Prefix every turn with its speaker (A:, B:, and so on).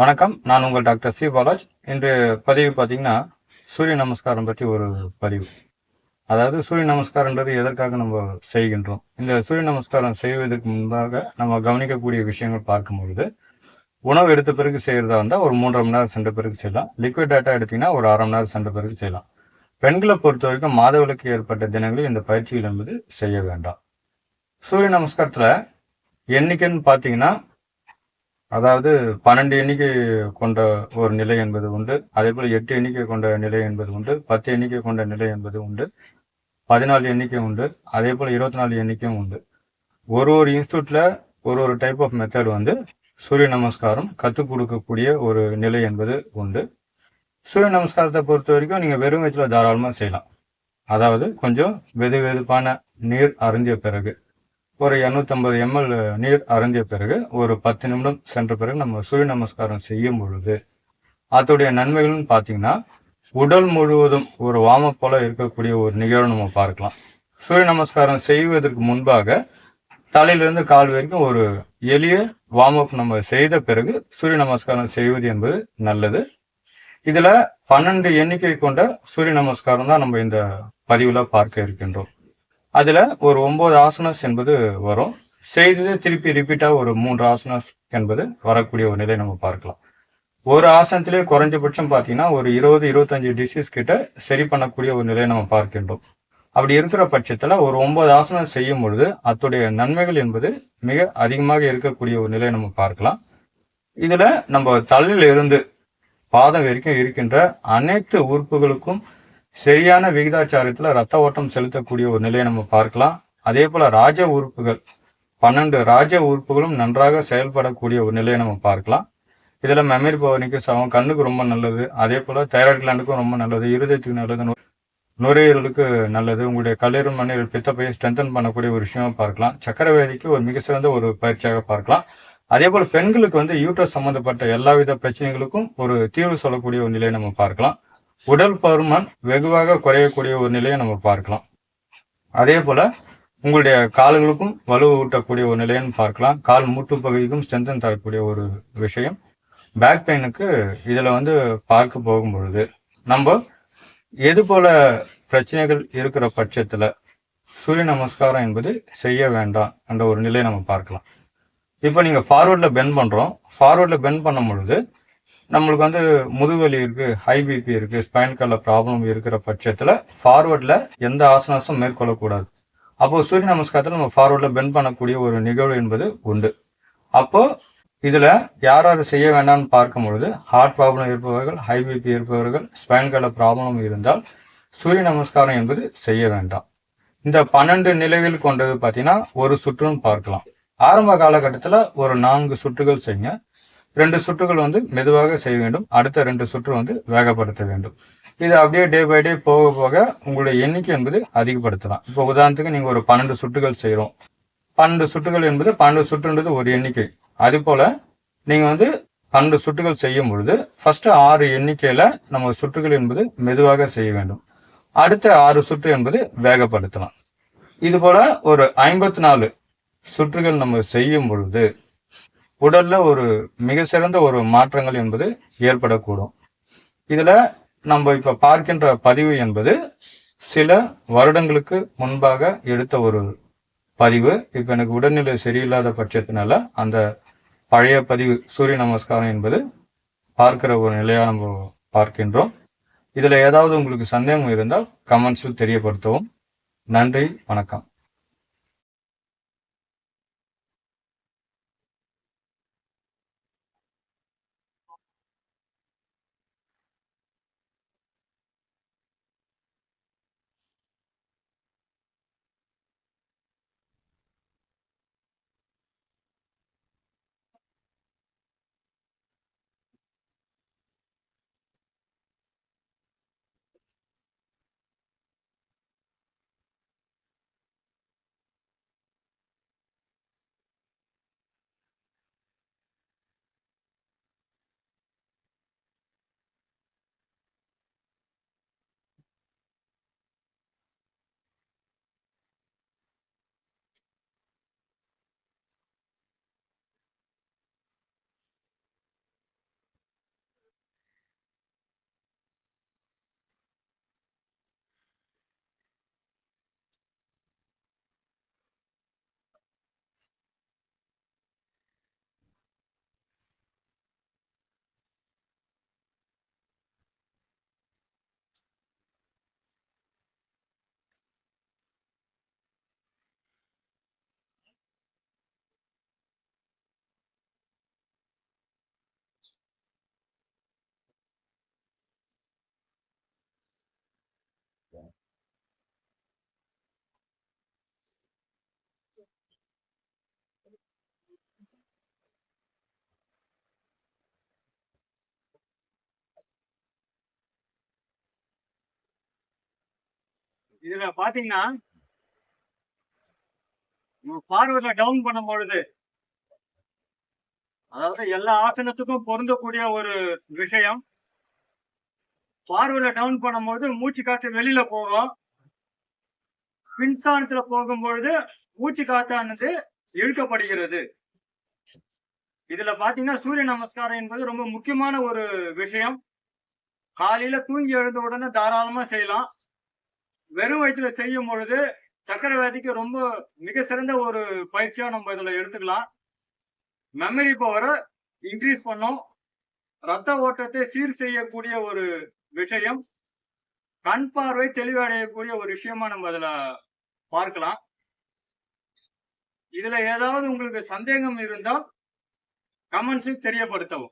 A: வணக்கம். நான் உங்கள் டாக்டர் சி. பாலாஜ். இன்று பதிவு பார்த்தீங்கன்னா சூரிய நமஸ்காரம் பற்றி ஒரு பதிவு. அதாவது சூரிய நமஸ்காரன்றது எதற்காக நம்ம செய்கின்றோம்? இந்த சூரிய நமஸ்காரம் செய்வதற்கு முன்பாக நம்ம கவனிக்கக்கூடிய விஷயங்கள் பார்க்கும்பொழுது உணவு எடுத்த பிறகு செய்கிறதா இருந்தால் ஒரு மூன்றரை மணி நேரம் சென்ற பிறகு செய்யலாம். லிக்விட் டேட்டா எடுத்தீங்கன்னா ஒரு அரை மணி நேரம் சென்ற பிறகு செய்யலாம். பெண்களை பொறுத்த வரைக்கும் மாதவிலக்கு ஏற்பட்ட தினங்களில் இந்த பயிற்சிகள் என்பது செய்ய வேண்டாம். சூரிய நமஸ்காரத்தில் எண்ணிக்கைன்னு பார்த்தீங்கன்னா அதாவது பன்னெண்டு எண்ணிக்கை கொண்ட ஒரு நிலை என்பது உண்டு. அதே போல் எட்டு எண்ணிக்கை கொண்ட நிலை என்பது உண்டு. பத்து எண்ணிக்கை கொண்ட நிலை என்பது உண்டு. பதினாலு எண்ணிக்கை உண்டு. அதே போல் இருபத்தி நாலு எண்ணிக்கையும் உண்டு. ஒரு ஒரு இன்ஸ்டியூட்டில் ஒரு ஒரு டைப் ஆஃப் மெத்தட் வந்து சூரிய நமஸ்காரம் கற்றுக் கொடுக்கக்கூடிய ஒரு நிலை என்பது உண்டு. சூரிய நமஸ்காரத்தை பொறுத்த வரைக்கும் நீங்கள் வெறும் வயிற்றில் தாராளமாக செய்யலாம். அதாவது கொஞ்சம் வெது வெதுப்பான நீர் அருந்திய பிறகு ஒரு இரநூத்தம்பது எம்எல் நீர் அருந்திய பிறகு ஒரு பத்து நிமிடம் சென்ற பிறகு நம்ம சூரிய நமஸ்காரம் செய்யும் பொழுது அதோடைய நன்மைகள்னு பார்த்தீங்கன்னா உடல் முழுவதும் ஒரு வாம போல இருக்கக்கூடிய ஒரு நிகழ்வு நம்ம பார்க்கலாம். சூரிய நமஸ்காரம் செய்வதற்கு முன்பாக தலையிலிருந்து கால் வரைக்கும் ஒரு எளிய வார்ம் அப் நம்ம செய்த பிறகு சூரிய நமஸ்காரம் செய்வது என்பது நல்லது. இதில் பன்னெண்டு எண்ணிக்கை கொண்ட சூரிய நமஸ்காரம் தான் நம்ம இந்த பதிவில் பார்க்க இருக்கின்றோம். அதுல ஒரு ஒன்பது ஆசனஸ் என்பது வரும். செய்தது திருப்பி ரிப்பீட்டா ஒரு மூன்று ஆசனஸ் என்பது வரக்கூடிய ஒரு நிலை நம்ம பார்க்கலாம். ஒரு ஆசனத்திலே குறைஞ்சபட்சம் பார்த்தீங்கன்னா ஒரு இருபது இருபத்தஞ்சு டிசீஸ் கிட்ட சரி பண்ணக்கூடிய ஒரு நிலையை நம்ம பார்க்கின்றோம். அப்படி இருக்கிற பட்சத்துல ஒரு ஒன்பது ஆசனம் செய்யும் பொழுது அத்துடைய நன்மைகள் என்பது மிக அதிகமாக இருக்கக்கூடிய ஒரு நிலையை நம்ம பார்க்கலாம். இதுல நம்ம தலையில இருந்து பாதம் வரைக்கும் இருக்கின்ற அனைத்து உறுப்புகளுக்கும் சரியான விகிதாச்சாரத்தில் ரத்த ஓட்டம் செலுத்தக்கூடிய ஒரு நிலையை நம்ம பார்க்கலாம். அதே போல் ராஜ உறுப்புகள் பன்னெண்டு ராஜ உறுப்புகளும் நன்றாக செயல்படக்கூடிய ஒரு நிலையை நம்ம பார்க்கலாம். இதில் மெமரி பவனிக்கு சமம். கண்ணுக்கு ரொம்ப நல்லது. அதே போல் தைராய்டு கிளாண்டுக்கும் ரொம்ப நல்லது. இருதயத்துக்கு நல்லது. நுரையீரலுக்கு நல்லது. உங்களுடைய கல்லீரல் மண்ணீரல் பித்தப்பையை ஸ்ட்ரென்தன் பண்ணக்கூடிய ஒரு விஷயமா பார்க்கலாம். சக்கரவேதிக்கு ஒரு மிக சிறந்த ஒரு பயிற்சியாக பார்க்கலாம். அதே போல் பெண்களுக்கு வந்து யூட்ரஸ் சம்பந்தப்பட்ட எல்லாவித பிரச்சனைகளுக்கும் ஒரு தீர்வு சொல்லக்கூடிய ஒரு நிலையை நம்ம பார்க்கலாம். உடல் பருமன் வெகுவாக குறையக்கூடிய ஒரு நிலையை நம்ம பார்க்கலாம். அதே போல உங்களுடைய கால்களுக்கும் வலு ஊட்டக்கூடிய ஒரு நிலைன்னு பார்க்கலாம். கால் மூட்டு பகுதிக்கும் ஸ்ட்ரென்தன் தரக்கூடிய ஒரு விஷயம். பேக் பெயினுக்கு இதில் வந்து பார்க்க போகும் பொழுது நம்ம எது போல பிரச்சனைகள் இருக்கிற பட்சத்தில் சூரிய நமஸ்காரம் என்பது செய்ய வேண்டாம் என்ற ஒரு நிலையை நம்ம பார்க்கலாம். இப்போ நீங்கள் ஃபார்வர்டில் பென் பண்ணுறோம் ஃபார்வர்டில் பென் பண்ணும் பொழுது நம்மளுக்கு வந்து முதுவலி இருக்கு ஹை பிபி இருக்கு ஸ்பைன் கார்ல ப்ராப்ளம் இருக்கிற பட்சத்துல ஃபார்வர்டில் எந்த ஆசனாசும் மேற்கொள்ளக்கூடாது. அப்போ சூரிய நமஸ்காரத்தில் நம்ம ஃபார்வர்டில் பெண்ட் பண்ணக்கூடிய ஒரு நிகழ்வு என்பது உண்டு. அப்போ இதுல யார் யார் செய்ய வேண்டாம்னு பார்க்கும் பொழுது ஹார்ட் ப்ராப்ளம் இருப்பவர்கள் ஹை பிபி இருப்பவர்கள் ஸ்பைன் கார்ல ப்ராப்ளம் இருந்தால் சூரிய நமஸ்காரம் என்பது செய்ய வேண்டாம். இந்த பன்னெண்டு நிலைகள் கொண்டது பார்த்தீங்கன்னா ஒரு சுற்றுன்னு பார்க்கலாம். ஆரம்ப காலகட்டத்தில் ஒரு நான்கு சுற்றுகள் செய்யுங்க. ரெண்டு சுற்றுகள் வந்து மெதுவாக செய்ய வேண்டும். அடுத்த ரெண்டு சுற்று வந்து வேகப்படுத்த வேண்டும். இது அப்படியே டே பை டே போக போக உங்களுடைய எண்ணிக்கை என்பது அதிகப்படுத்தலாம். இப்போ உதாரணத்துக்கு நீங்கள் ஒரு பன்னெண்டு சுற்றுகள் செய்கிறோம் பன்னெண்டு சுற்றுகள் என்பது பன்னெண்டு சுற்றுன்றது ஒரு எண்ணிக்கை. அது போல் நீங்கள் வந்து பன்னெண்டு சுற்றுகள் செய்யும் பொழுது ஃபஸ்ட்டு ஆறு எண்ணிக்கையில் நம்ம சுற்றுகள் என்பது மெதுவாக செய்ய வேண்டும். அடுத்த ஆறு சுற்று என்பது வேகப்படுத்தலாம். இது போல் ஒரு ஐம்பத்தி நாலு சுற்றுகள் நம்ம செய்யும் பொழுது உடல்ல ஒரு மிக சிறந்த ஒரு மாற்றங்கள் என்பது ஏற்படக்கூடும். இதுல நம்ம இப்ப பார்க்கின்ற பதிவு என்பது சில வருடங்களுக்கு முன்பாக எடுத்த ஒரு பதிவு. இப்ப எனக்கு உடல்நிலை சரியில்லாத பட்சத்தினால அந்த பழைய பதிவு சூரிய நமஸ்காரம் என்பது பார்க்கிற ஒரு நிலையா நம்ம பார்க்கின்றோம். இதுல ஏதாவது உங்களுக்கு சந்தேகம் இருந்தால் கமெண்ட்ஸில் தெரியப்படுத்தவும். நன்றி வணக்கம்.
B: இதுல பாத்தீங்கன்னா பார்வையில டவுன் பண்ணும் பொழுது அதாவது எல்லா ஆசனத்துக்கும் பொருந்தக்கூடிய ஒரு விஷயம் பார்வையில டவுன் பண்ணும்போது மூச்சு காத்து வெளியில போகும். பின்சானத்துல போகும்பொழுது மூச்சு காத்தானது இழுக்கப்படுகிறது. இதுல பாத்தீங்கன்னா சூரிய நமஸ்காரம் என்பது ரொம்ப முக்கியமான ஒரு விஷயம். காலையில தூங்கி எழுந்த உடனே தாராளமா செய்யலாம். வெறும் வயிற்றுல செய்யும் பொழுது சக்கரை வியாதிக்கு ரொம்ப மிக சிறந்த ஒரு பயிற்சியா நம்ம இதுல எடுத்துக்கலாம். மெமரி பவரை இன்க்ரீஸ் பண்ணும். ரத்த ஓட்டத்தை சீர் செய்யக்கூடிய ஒரு விஷயம். கண் பார்வை தெளிவடையக்கூடிய ஒரு விஷயமா நம்ம இதுல பார்க்கலாம். இதுல ஏதாவது உங்களுக்கு சந்தேகம் இருந்தால் கமெண்ட்ஸில் தெரியப்படுத்தவும்.